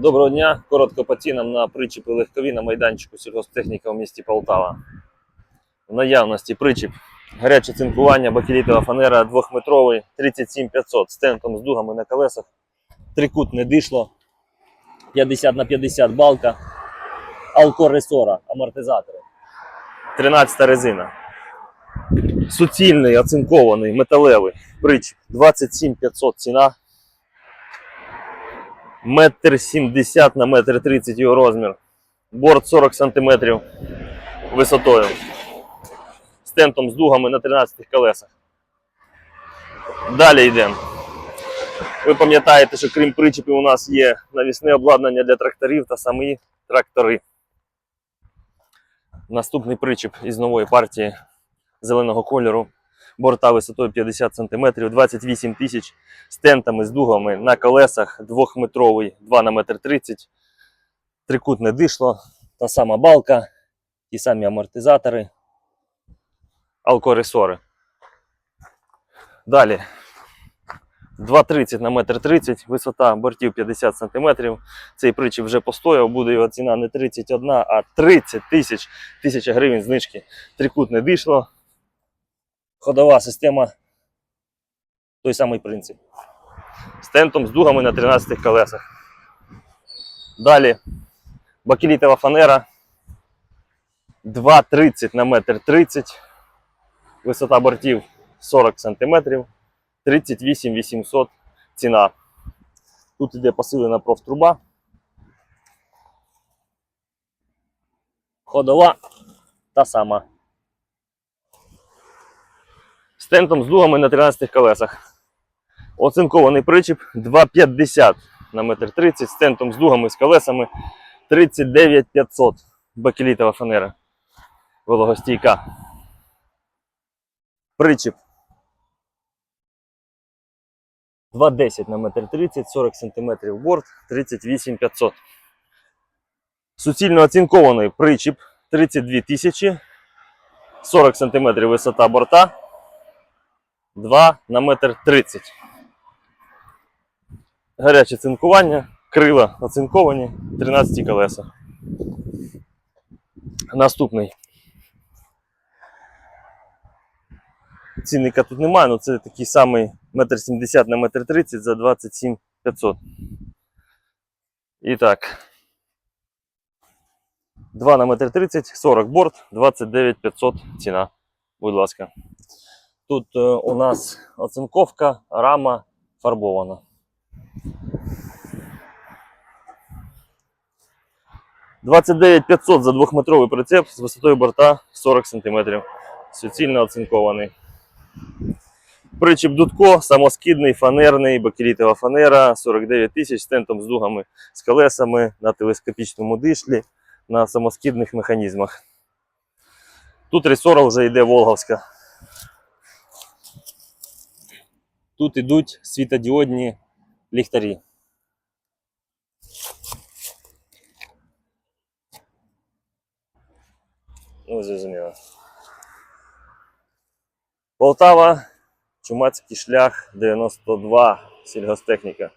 Доброго дня. Коротко по цінам на причіпи легкові на майданчику сільгосптехніка в місті Полтава. В наявності причіп гаряче цинкування, бакелітова фанера 2-метровий 37500 з тентом з дугами на колесах. Трикутне дишло 50 на 50 балка. Алкоресора, амортизатори. 13 резина. Суцільний, оцинкований, металевий причіп 27500 ціна. Метр сімдесят на метр тридцять його розмір. Борт 40 см висотою. З тентом з дугами на 13 колесах. Далі йдемо. Ви пам'ятаєте, що крім причепів у нас є навісне обладнання для тракторів та самі трактори. Наступний причіп із нової партії зеленого кольору. Борта висотою 50 см, 28 тисяч з тентами, з дугами на колесах, двохметровий 2 на метр 30, трикутне дишло, та сама балка, ті самі амортизатори, алкоресори. Далі 2,30 на метр 30, висота бортів 50 см. Цей причіп вже постояв, буде його ціна не 31, а 30 тисяч, тисяча гривень знижки. Трикутне дишло, ходова система, той самий принцип з тентом з дугами на 13 колесах. Далі бакелітова фанера 2,30 на метр 30, висота бортів 40 см, 38 800 ціна. Тут іде посилена профтруба. Ходова та сама. З тентом з дугами на 13 колесах. Оцинкований причіп 2,50 на метр 30 з тентом з дугами з колесами 39 500 бакелітова фанера. Вологостійка. Причіп 2,10 на метр 30, 40 см борт, 38 500. Суцільно оцінкований причіп 32 тисячі, 40 см висота борта, 2 на метр 30 гаряче цинкування, крила оцинковані, 13 колеса. Наступний. Цінника тут немає, але це такий самий 1,70 на 1,30 за 27 500. І так. 2 на 1,30 40 борт, 29 500 ціна. Будь ласка. Тут е, у нас оцинковка, рама фарбована. Двадцять дев'ять 500 за двохметровий прицеп з висотою борта 40 см. Суцільно оцинкований. Причіп Дудко, самоскидний, фанерний, бакелітова фанера, 49 тисяч з тентом з дугами з колесами на телескопічному дишлі на самоскидних механізмах. Тут ресора вже йде Волговська. Тут йдуть світодіодні ліхтарі. Ну, зрозуміло. Полтава, Чумацький шлях 92, сільгостехніка.